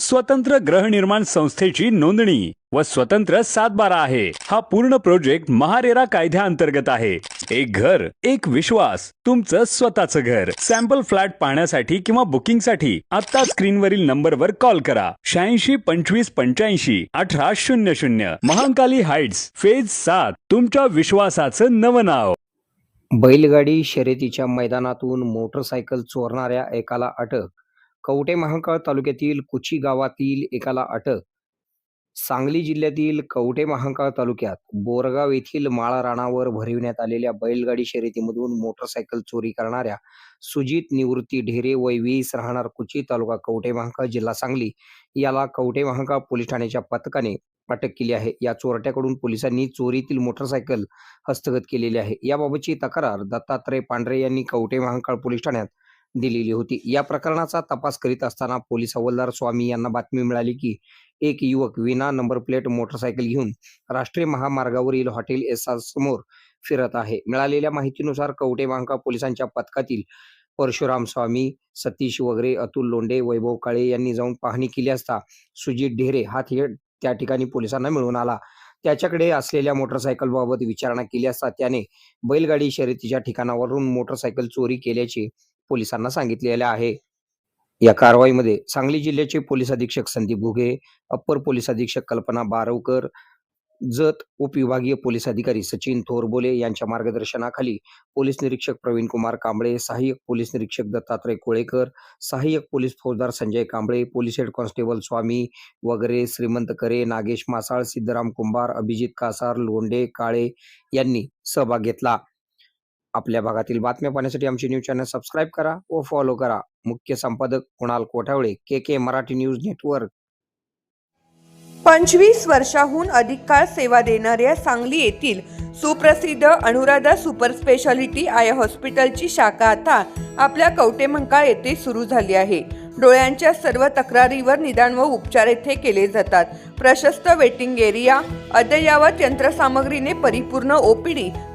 स्वतंत्र गृहनिर्माण संस्थेची नोंदणी व स्वतंत्र सातबारा आहे. हा पूर्ण प्रोजेक्ट महारेरा कायद्याअंतर्गत आहे. एक घर एक विश्वास तुमचं स्वतःचं घर. सॅम्पल फ्लॅट पाहण्यासाठी किंवा बुकिंगसाठी आता स्क्रीनवरील नंबरवर कॉल करा. शहाऐंशी पंचवीस पंच्याऐंशी अठरा शून्य शून्य. महाकाली हाइट्स फेज सात तुमच्या विश्वासाचं नवं नाव. बैलगाडी शर्यतीच्या मैदानातून मोटरसायकल चोरणाऱ्या एकाला अटक. कवटे महांकाळ तालुक्यातील कुची गावातील एकाला अटक. सांगली जिल्ह्यातील कवटे महांकाळ तालुक्यात बोरगाव येथील माळा राणावर भरविण्यात आलेल्या बैलगाडी शर्यतीमधून मोटरसायकल चोरी करणाऱ्या सुजित निवृत्ती ढेरे वय वीस राहणार कुची तालुका कवटे महांकाळ जिल्हा सांगली याला कवटे महांकाळ पोलीस ठाण्याच्या पथकाने अटक केली आहे. या चोरट्याकडून पोलिसांनी चोरीतील मोटरसायकल हस्तगत केलेली आहे. याबाबतची तक्रार दत्तात्रय पांढरे यांनी कवटे महांकाळ पोलीस ठाण्यात दिलेली होती. या प्रकरणाचा तपास करीत असताना पोलीस हवालदार स्वामी यांना बातमी मिळाली की एक युवक विना नंबर प्लेट मोटरसायकल घेऊन राष्ट्रीय महामार्गावरील हॉटेल एस समोर फिरत आहे. मिळालेल्या माहितीनुसार कवटे बांका पोलिसांच्या पथकातील परशुराम स्वामी सतीश वगैरे अतुल लोंडे वैभव काळे यांनी जाऊन पाहणी केली असता सुजित ढेरे हा थेट त्या ठिकाणी पोलिसांना मिळून आला. त्याच्याकडे असलेल्या मोटरसायकल बाबत विचारणा केली असता त्याने बैलगाडी शर्यतीच्या ठिकाणावरून मोटरसायकल चोरी केल्याचे पोलिसांना सांगितलेले आहे. या कारवाईमध्ये सांगली जिल्ह्याचे पोलीस अधीक्षक संदीप घुगे अप्पर पोलीस अधीक्षक कल्पना बारवकर जत उपविभागीय पोलीस अधिकारी सचिन थोरबोले यांच्या मार्गदर्शनाखाली पोलीस निरीक्षक प्रवीण कुमार कांबळे सहाय्यक पोलीस निरीक्षक दत्तात्रय कोळेकर सहाय्यक पोलीस फौजदार Sanjay Kamble police head constable Swami वगैरे श्रीमंत करे नागेश मासाळ सिद्धराम कुंभार अभिजित कासार लोंडे काळे यांनी सहभाग घेतला. आपल्या भागातील बातम्या पाहण्यासाठी आमचे न्यूज चॅनल सबस्क्राईब करा व फॉलो करा. मुख्य संपादक Kunal Kothavale K K Marathi news network पंचवीस वर्षाहून अधिक काळ सेवा देणाऱ्या सांगली येथील सुप्रसिद्ध अनुराधा सुपर स्पेशालिटी आय हॉस्पिटलची शाखा आता आपल्या कवटेमंकाळ येथे सुरू झाली आहे. डोळ्यांच्या सर्व तक्रारीवर निदान व उपचार येथे केले जातात. प्रशस्त वेटिंग एरिया अद्ययावत यंत्रसामग्रीने परिपूर्ण ओपीडी